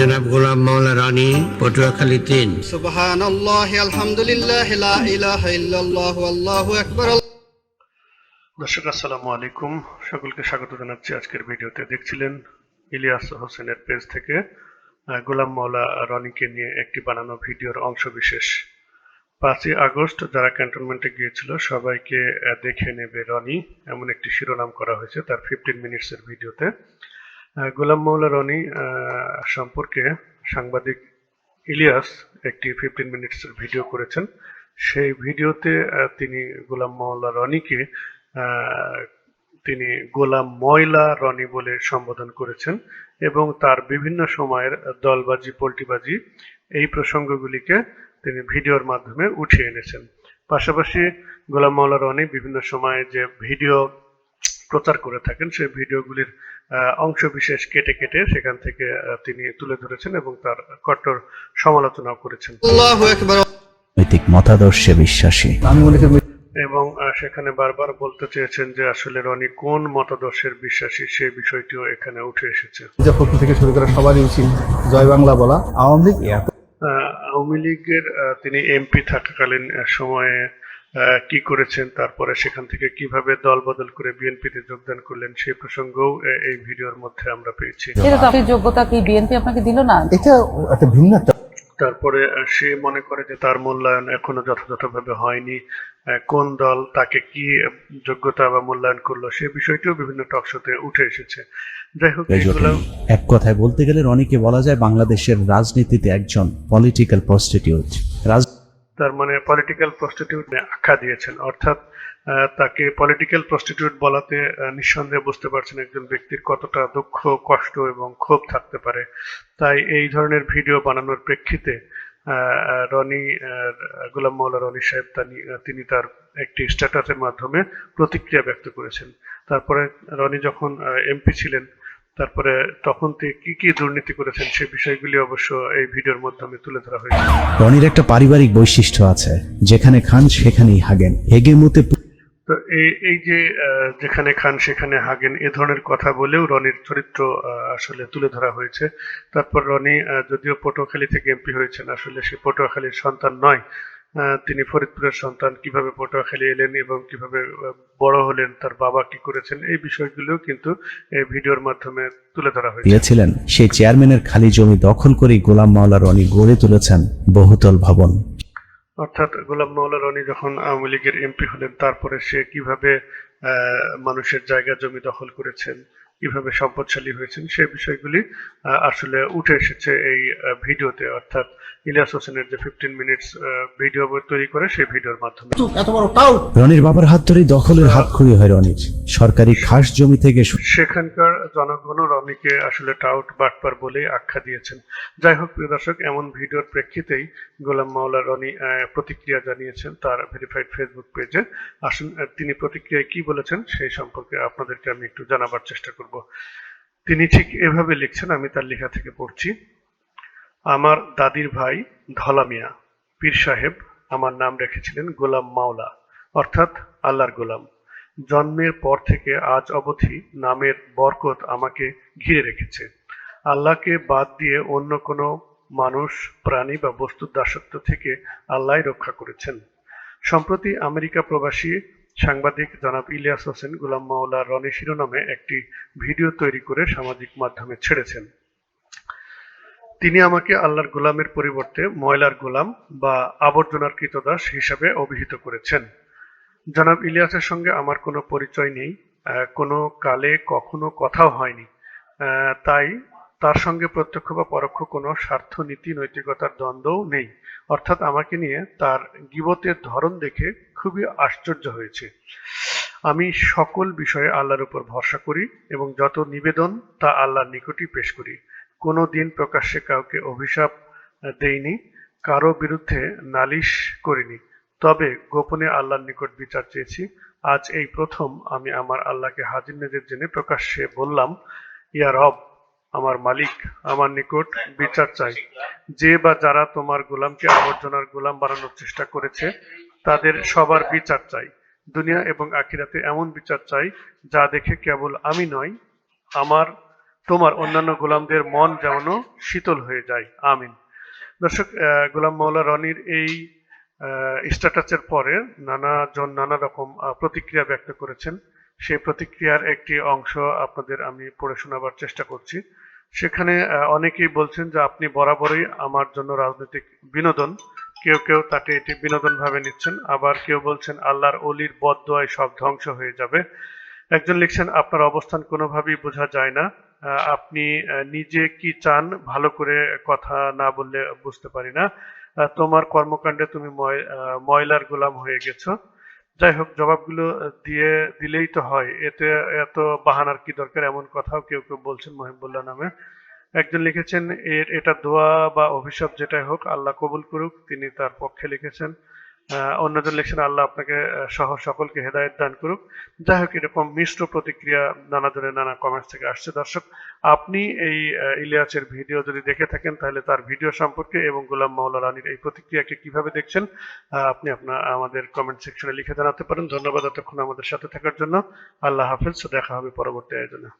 জনাব গোলাম মাওলা রানী পটুয়াখালী তিন। দর্শক আসসালামু আলাইকুম। সকলকে স্বাগত জানাচ্ছি আজকের ভিডিওতে। দেখছিলেন ইলিয়াস হোসেনের পেজ থেকে গোলাম মাওলা রনিকে নিয়ে একটি বানানো ভিডিওর অংশ বিশেষ পাঁচই আগস্ট যারা ক্যান্টনমেন্টে গিয়েছিল সবাইকে দেখে নেবে রনি। এমন একটি শিরোনাম করা হয়েছে তার ফিফটিন মিনিটসের ভিডিওতে। গোলাম মাওলা রনি সম্পর্কে সাংবাদিক ইলিয়াস একটি ফিফটিন মিনিটসের ভিডিও করেছেন। সেই ভিডিওতে তিনি গোলাম মাওলা রনিকে তিনি গোলাম ময়লা রনি বলে সম্বোধন করেছেন এবং তার বিভিন্ন সময়ের দলবাজি পল্টিবাজি এই প্রসঙ্গগুলিকে তিনি ভিডিওর মাধ্যমে উঠিয়ে এনেছেন। পাশাপাশি গোলাম মাওলা রনি বিভিন্ন সময়ে যে ভিডিও প্রচার করে থাকেন সেই ভিডিওগুলির অংশ বিশেষ কেটে কেটে সেখান থেকে তিনি তুলে ধরেছেন এবং তার কট্টর সমালোচনাও করেছেন। মতাদর্শে বিশ্বাসী। এবং সেখানে বারবার বলতে চেয়েছেন যে আসলে রনি কোন মতাদর্শের বিশ্বাসী সে বিষয়টিও এখানে উঠে এসেছে। থেকে শুরু সবারই উচিত জয় বাংলা বলা। আওয়ামী লীগ আওয়ামী লীগের তিনি এমপি থাকাকালীন সময়ে কি করেছেন তারপরে সেখান থেকে কীভাবে দল বদল করে বিএনপিতে যোগদান করলেন সেই প্রসঙ্গও এই ভিডিওর মধ্যে আমরা পেয়েছি। এটা তো আপনি যোগ্যতা কি বিএনপি আপনাকে দিল না? এটা একটা ভিন্ন তারপরে সে মনে করে যে তার মূল্যায়ন এখনও যথাযথভাবে হয়নি। কোন দল তাকে কি যোগ্যতা বা মূল্যায়ন করল সে বিষয়টিও বিভিন্ন টকশোতে উঠে এসেছে। যাই হোক এক কথায় বলতে গেলে রনিকে বলা যায় বাংলাদেশের রাজনীতিতে একজন পলিটিক্যাল প্রস্টিটিউট রাজ তার মানে পলিটিক্যাল প্রস্টিটিউট আখ্যা দিয়েছেন। অর্থাৎ তাকে পলিটিক্যাল প্রস্টিটিউট বলাতে নিঃসন্দেহে বুঝতে পারছেন একজন ব্যক্তির কতটা দুঃখ, কষ্ট এবং ক্ষোভ থাকতে পারে। তাই এই ধরনের ভিডিও বানানোর প্রেক্ষিতে রনি গোলাম মৌলা রনি সাহেব তিনি তার একটি স্ট্যাটাসের মাধ্যমে প্রতিক্রিয়া ব্যক্ত করেছেন। তারপরে রনি যখন এমপি ছিলেন তারপরে তখন তিনি কি কি দুর্নীতি করেছেন সেই বিষয়গুলি অবশ্য এই ভিডিওর মাধ্যমে তুলে ধরা হয়েছে। রনির একটা পারিবারিক বৈশিষ্ট্য আছে যেখানে খান সেখানেই হাগেন। হেগে মুতে তো এই এই যে যেখানে খান সেখানে হাগেন এ ধরনের কথা বলেও রনির চরিত্র আসলে তুলে ধরা হয়েছে। তারপর রনি যদিও পটুয়াখালী থেকে এমপি হয়েছেন আসলে সে পটুয়াখালীর সন্তান নয় তিনি ফরিদপুরের সন্তান কীভাবে পটুয়াখালী এলেন এবং কীভাবে বড় হলেন তার বাবা কি করেছেন এই বিষয়গুলোও কিন্তু এই ভিডিওর মাধ্যমে তুলে ধরা হয়েছে। দিয়েছিলেন। সেই চেয়ারম্যানের খালি জমি দখল করেই গোলাম মাওলা রনি গড়ে তুলেছেন বহুতল ভবন। অর্থাৎ গোলাম মাওলা রনি যখন আওয়ামী লীগের এমপি হলেন তারপরে সে কীভাবে মানুষের জায়গা জমি দখল করেছেন কীভাবে সম্পদশালী হয়েছেন সেই বিষয়গুলি আসলে উঠে এসেছে এই ভিডিওতে। অর্থাৎ ইলিয়াস হোসেনের যে ফিফটিন মিনিটস ভিডিও তৈরি করে সেই ভিডিওর মাধ্যমে। রনির বাবার হাত ধরেই দখলের হাত খড়ি হয় রনির। সরকারি খাস জমি থেকে সেখানকার জনগণও রনিকে আসলে টাউট বাটপার বলেই আখ্যা দিয়েছেন। যাই হোক প্রিয় দর্শক এমন ভিডিওর প্রেক্ষিতেই গোলাম মাওলা রনি আহ, প্রতিক্রিয়া জানিয়েছেন তার ভেরিফাইড ফেসবুক পেজে আসুন তিনি প্রতিক্রিয়ায় কি বলেছেন সেই সম্পর্কে আপনাদেরকে আমি একটু জানাবার চেষ্টা করব। তিনি ঠিক এভাবে লিখছেন, আমি তার লেখা থেকে পড়ছি। আমার দাদির ভাই ধলা মিয়া, পীর সাহেব আমার নাম রেখেছিলেন গোলাম মাওলা, অর্থাৎ আল্লাহর গোলাম। জন্মের পর থেকে আজ অবধি নামের বরকত আমাকে ঘিরে রেখেছে। আল্লাহকে বাদ দিয়ে অন্য কোনো মানুষ, প্রাণী বা বস্তুর দাসত্ব থেকে আল্লাহ রক্ষা করেছেন। সম্প্রতি আমেরিকা প্রবাসী সাংবাদিক জনাব ইলিয়াস হোসেন, গোলাম মাওলা রনি শিরোনামে একটি ভিডিও তৈরি করে সামাজিক মাধ্যমে ছেড়েছেন। তিনি আমাকে আল্লাহর গোলামের পরিবর্তে ময়লার গোলাম বা আবর্জনার কৃতদাস হিসাবে অভিহিত করেছেন। জনাব ইলিয়াসের সঙ্গে আমার কোনো পরিচয় নেই কোনো কালে কখনো কথাও হয়নি। তাই তার সঙ্গে প্রত্যক্ষ বা পরোক্ষ কোনো স্বার্থ, নীতি, নৈতিকতার দ্বন্দ্বও নেই। অর্থাৎ আমাকে নিয়ে তার গিবতের ধরন দেখে খুবই আশ্চর্য হয়েছে। আমি সকল বিষয়ে আল্লাহর উপর ভরসা করি এবং যত নিবেদন তা আল্লাহর নিকটই পেশ করি। কোনো দিন প্রকাশ্যে কাউকে অভিশাপ দেইনি, কারও বিরুদ্ধে নালিশ করিনি। তবে গোপনে আল্লাহর নিকট বিচার চেয়েছি। আজ এই প্রথম আমি আমার আল্লাহকে হাজির নেজের জেনে প্রকাশ্যে বললাম, ইয়া রব আমার মালিক, আমার নিকট বিচার চাই। যে বা যারা তোমার গোলামকে আবর্জনার গোলাম বানানোর চেষ্টা করেছে, তাদের সবার বিচার চাই। দুনিয়া এবং আখিরাতে এমন বিচার চাই, যা দেখে কেবল আমি নয় আমার, তোমার অন্যান্য গোলামদের মন যেমন শীতল হয়ে যায়। আমিন। দর্শক গোলাম মাওলা রনির এই স্ট্যাটাসের পরে নানা জন নানা রকম প্রতিক্রিয়া ব্যক্ত করেছেন। সেই প্রতিক্রিয়ার একটি অংশ আপনাদের আমি পড়ে শোনাবার চেষ্টা করছি। সেখানে অনেকেই বলছেন যে আপনি বরাবরই আমার জন্য রাজনৈতিক বিনোদন। কেউ কেউ তাকে এটি বিনোদন ভাবে নিচ্ছেন। আবার কেউ বলছেন, আল্লাহর অলির বদদোয়ায় সব ধ্বংস হয়ে যাবে। একজন লিখছেন, আপনার অবস্থান কোনোভাবেই বোঝা যায় না। আপনি নিজে কি চান ভালো করে কথা না বললে বুঝতে পারি না। তোমার কর্মকাণ্ডে তুমি ময়লার গোলাম হয়ে গেছো। যাই হোক, জবাবগুলো দিয়ে দিলেই তো হয়। এতে এত বাহানার কি দরকার, এমন কথাও কেউ কেউ বলছেন মহিবুল্লাহ নামে। একজন লিখেছেন, এর, এটা দোয়া বা অভিশাপ যেটাই হোক, আল্লাহ কবুল করুক। তিনি তার পক্ষে লিখেছেন অন্যজন লিখছেন, আল্লাহ আপনাকে সহ সকলকে হেদায়েত দান করুক। যাই হোক, এরকম মিশ্র প্রতিক্রিয়া নানা ধরনের নানা কমেন্টস থেকে আসছে। দর্শক, আপনি এই ইলিয়াসের ভিডিও যদি দেখে থাকেন, তাহলে তার ভিডিও সম্পর্কে এবং গোলাম মাওলা রানীর এই প্রতিক্রিয়াকে কীভাবে দেখছেন আপনি আপনার, আমাদের কমেন্ট সেকশনে লিখে জানাতে পারেন। ধন্যবাদ এতক্ষণ আমাদের সাথে থাকার জন্য। আল্লাহ হাফেজ, দেখা হবে পরবর্তী আয়োজনে।